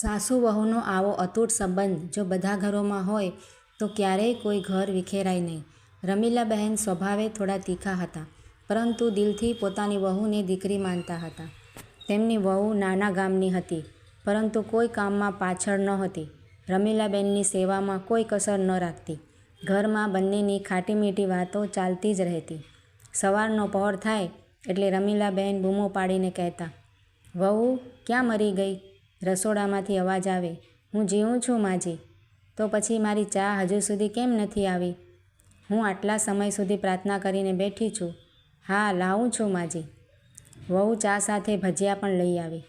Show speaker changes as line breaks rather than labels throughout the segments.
સાસુ વહુનો આવો અતૂટ સંબંધ જો બધા ઘરોમાં હોય તો ક્યારેય કોઈ ઘર વિખેરાય નહીં. રમીલાબહેન સ્વભાવે થોડા તીખા હતા, પરંતુ દિલથી પોતાની વહુને દીકરી માનતા હતા. તેમની વહુ નાના ગામની હતી, પરંતુ કોઈ કામમાં પાછળ નહોતી. રમીલાબહેનની સેવામાં કોઈ કસર ન રાખતી. ઘરમાં બંનેની ખાટી-મીઠી વાતો ચાલતી જ રહેતી. સવારનો પહોર થાય એટલે રમીલાબહેન બૂમો પાડીને કહેતા, "વહુ ક્યાં મરી ગઈ?" રસોડામાંથી અવાજ આવે, "હું જીવું છું માજી." "તો પછી મારી ચા હજુ સુધી કેમ નથી આવી?" "હું આટલા સમય સુધી પ્રાર્થના કરીને બેઠી છું." "હા, લાવું છું માજી." વહુ ચા સાથે ભજીયા પણ લઈ આવી.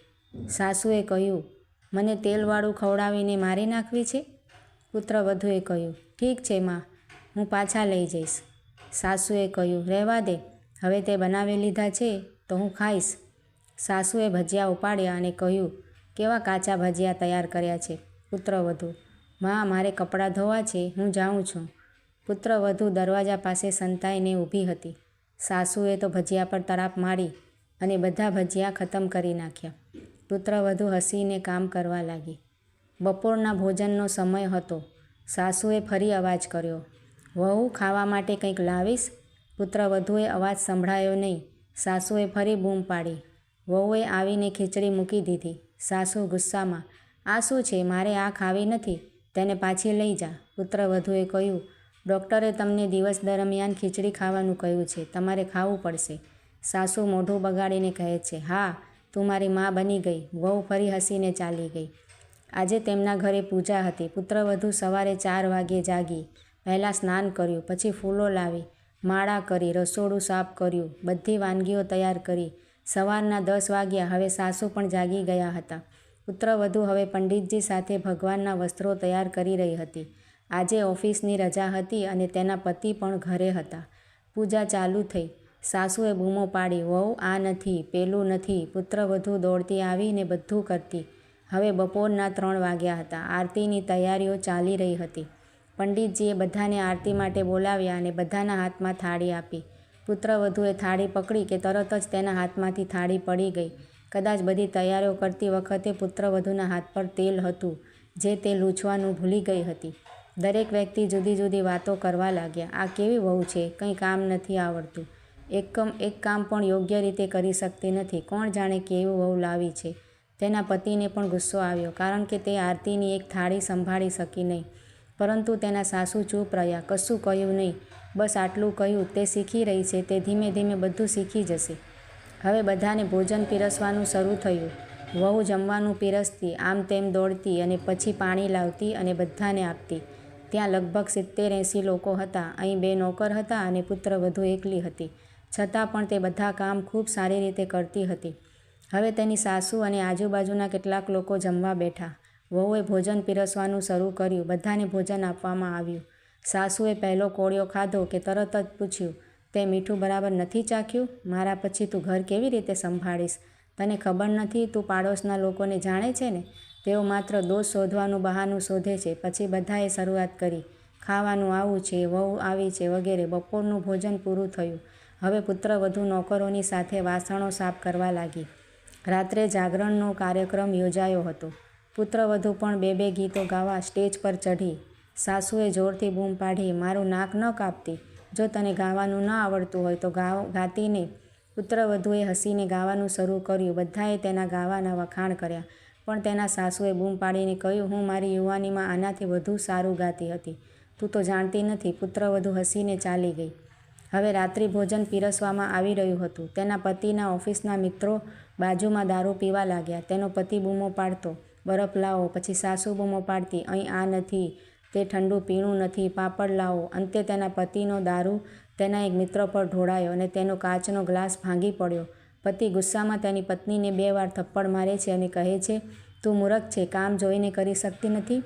સાસુએ કહ્યું, "મને તેલવાળું ખવડાવીને મારી નાખવી છે?" પુત્રવધૂએ કહ્યું, "ઠીક છે મા, હું પાછા લઈ જઈશ." સાસુએ કહ્યું, "રહેવા દે, હવે તે બનાવી લીધા છે તો હું ખાઈશ." સાસુએ ભજીયા ઉપાડ્યા અને કહ્યું, "કેવા કાચા ભજીયા તૈયાર કર્યા છે." પુત્રવધૂ, "મા, મારે કપડાં ધોવા છે, હું જાઉં છું." પુત્રવધૂ દરવાજા પાસે સંતાઈને ઊભી હતી. સાસુએ તો ભજીયા પર તરાપ મારી અને બધા ભજીયા ખતમ કરી નાખ્યા. પુત્રવધૂ હસીને કામ કરવા લાગી. બપોરના ભોજનનો સમય હતો. સાસુએ ફરી અવાજ કર્યો, "વહુ, ખાવા માટે કંઈક લાવીશ?" પુત્રવધૂએ અવાજ સંભળાયો નહીં. સાસુએ ફરી બૂમ પાડી. વહુએ આવીને ખીચડી મૂકી દીધી. સાસુ ગુસ્સામાં, "આ શું છે? મારે આ ખાવી નથી, તેને પાછી લઈ જા." પુત્રવધૂએ કહ્યું, ડૉક્ટરે તમને દિવસ દરમિયાન ખીચડી ખાવાનું કહ્યું છે, તમારે ખાવું પડશે." સાસુ મોઢું બગાડીને કહે છે, "હા, તું મારી મા બની ગઈ." વહુ ફરી હસીને ચાલી ગઈ. આજે તેમના ઘરે પૂજા હતી. પુત્રવધૂ સવારે ચાર વાગ્યે જાગી. પહેલાં સ્નાન કર્યું, પછી ફૂલો લાવી, માળા કરી, રસોડું સાફ કર્યું, બધી વાનગીઓ તૈયાર કરી. સવારના દસ વાગ્યા. હવે સાસુ પણ જાગી ગયા હતા. પુત્રવધુ હવે પંડિતજી સાથે ભગવાનના વસ્ત્રો તૈયાર કરી રહી હતી. આજે ઓફિસની રજા હતી અને તેના પતિ પણ ઘરે હતા. પૂજા ચાલુ થઈ. સાસુએ બૂમો પાડી, "વહુ, આ નથી, પેલું નથી." પુત્રવધુ દોડતી આવીને બધું કરતી. હવે બપોરના ત્રણ વાગ્યા હતા. આરતીની તૈયારીઓ ચાલી રહી હતી. પંડિતજીએ બધાને આરતી માટે બોલાવ્યા અને બધાના હાથમાં થાળી આપી. પુત્રવધૂએ થાળી પકડી કે તરત જ તેના હાથમાંથી થાળી પડી ગઈ. કદાચ બધી તૈયારીઓ કરતી વખતે પુત્રવધૂના હાથ પર તેલ હતું, જે તે લૂછવાનું ભૂલી ગઈ હતી. દરેક વ્યક્તિ જુદી-જુદી વાતો કરવા લાગ્યા. "આ કેવી વહુ છે, કંઈ કામ નથી આવડતું. એકમ એક કામ પણ યોગ્ય રીતે કરી શકતી નથી. કોણ જાણે કેવી વહુ લાવી છે." તેના પતિને પણ ગુસ્સો આવ્યો, કારણ કે તે આરતીની એક થાળી સંભાળી શકી નહીં. પરંતુ તેના સાસુ ચૂપ રહ્યા, કશું કહ્યું નહીં. બસ આટલું કહ્યું, "તે શીખી રહી છે, તે ધીમે-ધીમે બધું શીખી જશે." હવે બધાને ભોજન પીરસવાનું શરૂ થયું. વહુ જમવાનું પીરસતી, આમ-તેમ દોડતી અને પછી પાણી લાવતી અને બધાને આપતી. ત્યાં લગભગ સિત્તેર-એંસી લોકો હતા. અહીં બે નોકર હતા અને પુત્ર વધુ એકલી હતી. છતાં પણ તે બધા કામ ખૂબ સારી રીતે કરતી હતી. હવે તેની સાસુ અને આજુબાજુના કેટલાક લોકો જમવા બેઠા. વહુએ ભોજન પીરસવાનું શરૂ કર્યું. બધાને ભોજન આપવામાં આવ્યું. સાસુએ પહેલો કોળિયો ખાધો કે તરત જ પૂછ્યું, "તે મીઠું બરાબર નથી ચાખ્યું? મારા પછી તું ઘર કેવી રીતે સંભાળીશ? તને ખબર નથી તું પાડોશના લોકોને જાણે છે ને? તેઓ માત્ર દોષ શોધવાનું બહાનું શોધે છે." પછી બધાએ શરૂઆત કરી, "ખાવાનું આવું છે, વહુ આવી છે," વગેરે. બપોરનું ભોજન પૂરું થયું. હવે પુત્રવધૂ નોકરોની સાથે વાસણો સાફ કરવા લાગી. રાત્રે જાગરણનો કાર્યક્રમ યોજાયો હતો. પુત્રવધૂ પણ બે-બે ગીતો ગાવા સ્ટેજ પર ચઢી. સાસુએ જોરથી બૂમ પાડી, "મારું નાક ન કાપતી. જો તને ગાવાનું ન આવડતું હોય તો ગાતી નહીં." પુત્રવધુએ હસીને ગાવાનું શરૂ કર્યું. બધાએ તેના ગાવાના વખાણ કર્યા. પણ તેના સાસુએ બૂમ પાડીને કહ્યું, "હું મારી યુવાનીમાં આનાથી વધુ સારું ગાતી હતી. તું તો જાણતી નથી." પુત્રવધુ હસીને ચાલી ગઈ. હવે રાત્રિભોજન પીરસવામાં આવી રહ્યું હતું. તેના પતિના ઓફિસના મિત્રો બાજુમાં દારૂ પીવા લાગ્યા. તેનો પતિ બૂમો પાડતો, "બરફ લાવો." પછી સાસુ બૂમો પાડતી, "અહીં આ નથી, તે ઠંડુ પીણું નથી, પાપડ લાવો." અંતે તેના પતિનો દારૂ તેના એક મિત્ર પર ઢોળાયો અને તેનો કાચનો ગ્લાસ ભાંગી પડ્યો. પતિ ગુસ્સામાં તેની પત્નીને બે વાર થપ્પડ મારે છે અને કહે છે, "તું મૂરખ છે, કામ જોઈને કરી શકતી નથી?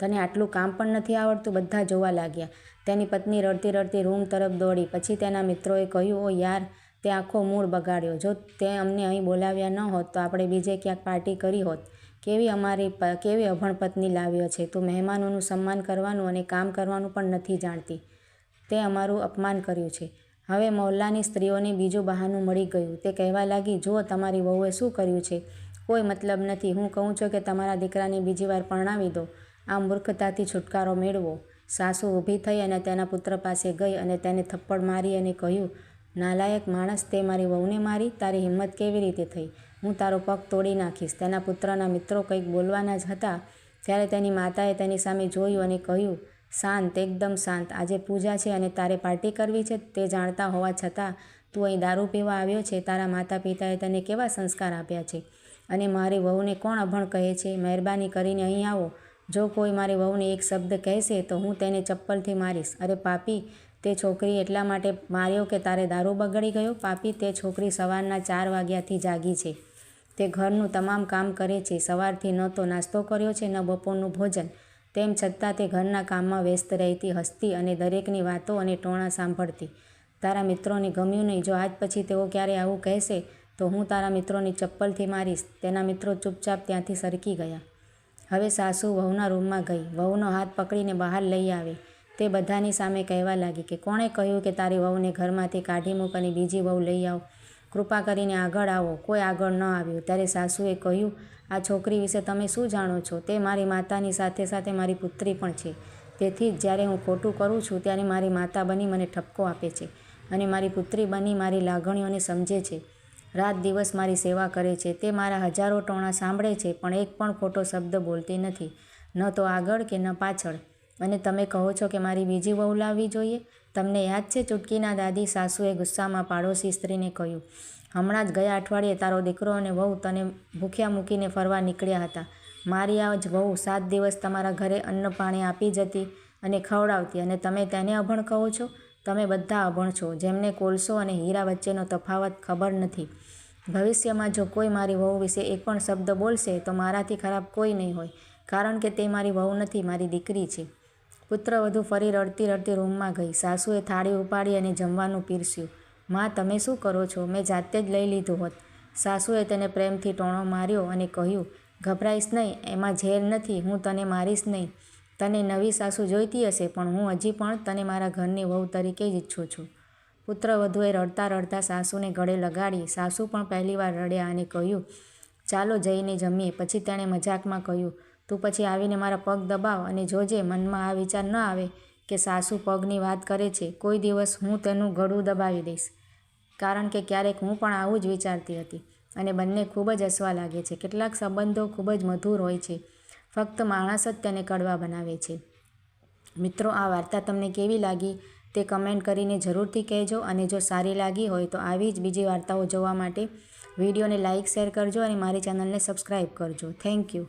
તને આટલું કામ પણ નથી આવડતું?" બધા જોવા લાગ્યા. તેની પત્ની રડતી-રડતી રૂમ તરફ દોડી. પછી તેના મિત્રોએ કહ્યું, ઓ યાર, તે આખો મૂળ બગાડ્યો. જો તે અમને અહીં બોલાવ્યા ન હોત તો આપણે બીજે ક્યાંક પાર્ટી કરી હોત. કેવી અભણ પત્ની લાવ્યો છે. તું મહેમાનોનું સન્માન કરવાનું અને કામ કરવાનું પણ નથી જાણતી. તે અમારું અપમાન કર્યું છે." હવે મહોલ્લાની સ્ત્રીઓને બીજું બહાનું મળી ગયું. તે કહેવા લાગી, "જુઓ, તમારી વહુએ શું કર્યું છે. કોઈ મતલબ નથી હું કહું છું કે તમારા દીકરાને બીજી વાર પરણાવી દો આ મૂર્ખતાથી છુટકારો મેળવો સાસુ ઊભી થઈ અને તેના પુત્ર પાસે ગઈ અને તેને થપ્પડ મારી અને કહ્યું નાલાયક માણસ તે મારી વહુને મારી તારી હિંમત કેવી રીતે થઈ હું તારો પગ તોડી નાખીશ. તેના પુત્રના મિત્રો કંઈક બોલવાના જ હતા. ત્યારે તેની માતાએ તેની સામે જોયું અને કહ્યું, શાંત, એકદમ શાંત. આજે પૂજા છે અને તારે પાર્ટી કરવી છે તે જાણતા હોવા છતાં તું અહીં દારૂ પીવા આવ્યો છે. તારા માતા પિતાએ તને કેવા સંસ્કાર આપ્યા છે? અને મારી વહુને કોણ અભણ કહે છે? મહેરબાની કરીને અહીં આવો. જો કોઈ મારી વહુને એક શબ્દ કહેશે તો હું તેને ચપ્પલથી મારીશ. અરે પાપી, તે છોકરી એટલા માટે માર્યો કે તારે દારૂ બગડી ગયો? પાપી, તે છોકરી સવારના ચાર વાગ્યાથી જાગી છે. તે ઘરનું તમામ કામ કરે છે. સવારથી ન તો નાસ્તો કર્યો છે, ન બપોરનું ભોજન. તેમ છતાં તે ઘરના કામમાં વ્યસ્ત રહેતી હસતી અને દરેકની વાતો અને ટોણા સાંભળતી. તારા મિત્રોને ગમ્યું નહીં. જો આજ પછી તેઓ ક્યારે આવું કહેશે, તો હું તારા મિત્રોની ચપ્પલથી મારીશ. તેના મિત્રો ચૂપચાપ ત્યાંથી સરકી ગયા. હવે સાસુ વહુના રૂમમાં ગઈ. વહુનો હાથ પકડીને બહાર લઈ આવી. તે બધાની સામે કહેવા લાગી કે, કોણે કહ્યું કે તારી વહુને ઘરમાંથી કાઢી મૂક અને બીજી વહુ લઈ આવ? કૃપા કરીને આગળ આવો. કોઈ આગળ ન આવ્યું. ત્યારે સાસુએ કહ્યું, આ છોકરી વિશે તમે શું જાણો છો? તે મારી માતાની સાથે સાથે મારી પુત્રી પણ છે. તેથી જ્યારે હું ખોટું કરું છું, ત્યારે મારી માતા બની મને ઠપકો આપે છે અને મારી પુત્રી બની મારી લાગણીઓને સમજે છે. રાત દિવસ મારી સેવા કરે છે. તે મારા હજારો ટોણા સાંભળે છે, પણ એક પણ ખોટો શબ્દ બોલતી નથી. ન તો આગળ કે ન પાછળ. અને તમે કહો છો કે મારી બીજી વહુ લાવવી જોઈએ? તમને યાદ છે ચૂટકીના દાદી સાસુએ ગુસ્સામાં પાડોશી સ્ત્રીને કહ્યું, હમણાં જ ગયા અઠવાડિયે તારો દીકરો અને વહુ તને ભૂખ્યા મૂકીને ફરવા નીકળ્યા હતા. મારી આ જ વહુ સાત દિવસ તમારા ઘરે અન્ન પાણી આપી જતી અને ખવડાવતી અને તમે તેને અભણ કહો છો? તમે બધા અભણ છો. જેમને કોલસો અને હીરા વચ્ચેનો તફાવત ખબર નથી. ભવિષ્યમાં જો કોઈ મારી વહુ વિશે એક પણ શબ્દ બોલશે તો મારાથી ખરાબ કોઈ નહીં હોય, કારણ કે તે મારી વહુ નથી, મારી દીકરી છે. પુત્ર વધુ ફરી રડતી રડતી રૂમમાં ગઈ. સાસુએ થાળી ઉપાડી અને જમવાનું પીરસ્યું. માં, તમે શું કરો છો? મેં જાતે જ લઈ લીધું હોત. સાસુએ તેને પ્રેમથી ટોણો માર્યો અને કહ્યું, ગભરાઈશ નહીં, એમાં ઝેર નથી, હું તને મારીશ નહીં. તને નવી સાસુ જોઈતી હશે, પણ હું હજી પણ તને મારા ઘરની વહુ તરીકે જ ઈચ્છું છું. પુત્ર વધુએ રડતા રડતા સાસુને ગળે લગાડી. સાસુ પણ પહેલીવાર રડ્યા અને કહ્યું, ચાલો જઈને જમીએ. પછી તેણે મજાકમાં કહ્યું તું પછી આવીને મારા પગ દબાવ અને જોજે મનમાં આ વિચાર ન આવે કે સાસુ પગની વાત કરે છે, કોઈ દિવસ હું તેનું ગળું દબાવી દઈશ. કારણ કે ક્યારેક હું પણ આવું જ વિચારતી હતી અને બંને ખૂબ જ હસવા લાગે છે. કેટલાક સંબંધો ખૂબ જ મધુર હોય છે. ફક્ત માણસ જ તેને કડવા બનાવે છે. મિત્રો, આ વાર્તા તમને કેવી લાગી તે કમેન્ટ કરીને જરૂરથી કહેજો અને જો સારી લાગી હોય તો આવી જ બીજી વાર્તાઓ જોવા માટે વિડીયોને લાઇક શેર કરજો અને મારી ચેનલને સબસ્ક્રાઈબ કરજો. Thank you.